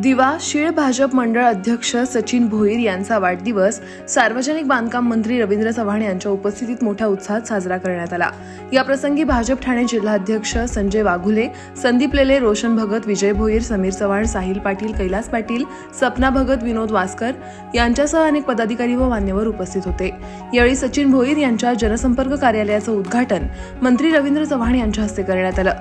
दिवा शीळ भाजप मंडळ अध्यक्ष सचिन भोईर यांचा वाढदिवस सार्वजनिक बांधकाम मंत्री रवींद्र चव्हाण यांच्या उपस्थितीत मोठ्या उत्साहात साजरा करण्यात आला. याप्रसंगी भाजप ठाणे जिल्हाध्यक्ष संजय वाघुले संदीप लेले रोशन भगत विजय भोईर समीर चव्हाण साहिल पाटील कैलास पाटील सपना भगत विनोद वासकर यांच्यासह अनेक पदाधिकारी व मान्यवर उपस्थित होते. यावेळी सचिन भोईर यांच्या जनसंपर्क कार्यालयाचं उद्घाटन मंत्री रवींद्र चव्हाण यांच्या हस्ते करण्यात आलं.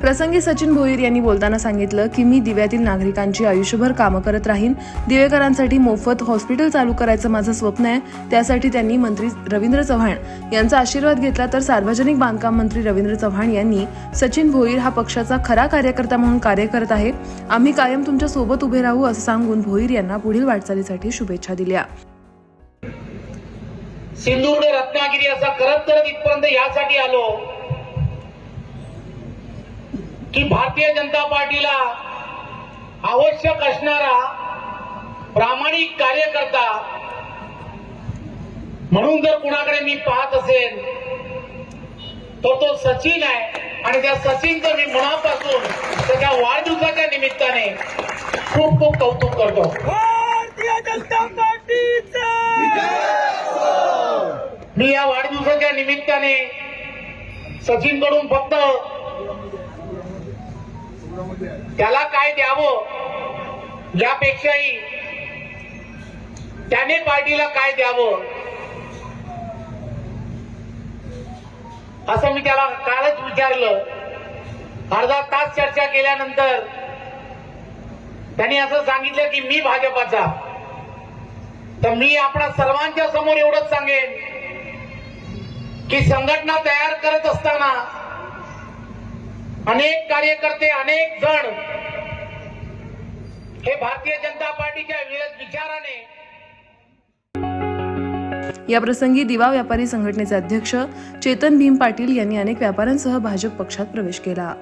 प्रसंगी सचिन भोईर यांनी बोलताना सांगितलं की मी दिव्यातील नागरिकांची आयुष्यभर कामं करत राहीन. दिवेकरांसाठी मोफत हॉस्पिटल चालू करायचं माझं स्वप्न आहे. त्यासाठी त्यांनी मंत्री रवींद्र चव्हाण यांचा आशीर्वाद घेतला. तर सार्वजनिक बांधकाम मंत्री रवींद्र चव्हाण यांनी सचिन भोईर हा पक्षाचा खरा कार्यकर्ता म्हणून कार्य करत आहे. आम्ही कायम तुमच्यासोबत उभे राहू असं सांगून भोईर यांना पुढील वाटचालीसाठी शुभेच्छा दिल्या. सिंधुदुर्ग रत्नागिरी असा करत करत इथपर्यंत यासाठी आलो. की भारतीय जनता पार्टीला आवश्यक असणारा प्रामाणिक कार्यकर्ता म्हणून जर कुणाकडे मी पाहत असेल तर तो सचिन आहे. आणि त्या सचिनचं मी मनापासून त्याच्या वाढदिवसाच्या निमित्ताने खूप खूप कौतुक करतो. भारतीय जनता पार्टीचा! मी या वाढदिवसाच्या निमित्ताने सचिनकडून फक्त त्याला काय द्यावं? यापेक्षाही त्याने पार्टीला काय द्यावं? असं मी त्याला कालच विचारलं. अर्धा तास चर्चा केल्यानंतर त्यांनी असं सांगितलं की मी भाजपाचा. तर मी आपणा सर्वांच्या समोर एवढंच सांगेन की संघटना तयार करत असताना अनेक कार्यकर्ते अनेक जण हे भारतीय जनता पार्टीच्या विचाराने या प्रसंगी दिवा व्यापारी संघटनेचे अध्यक्ष चेतन भीम पाटील यांनी अनेक व्यापाऱ्यांसह भाजप पक्षात प्रवेश केला.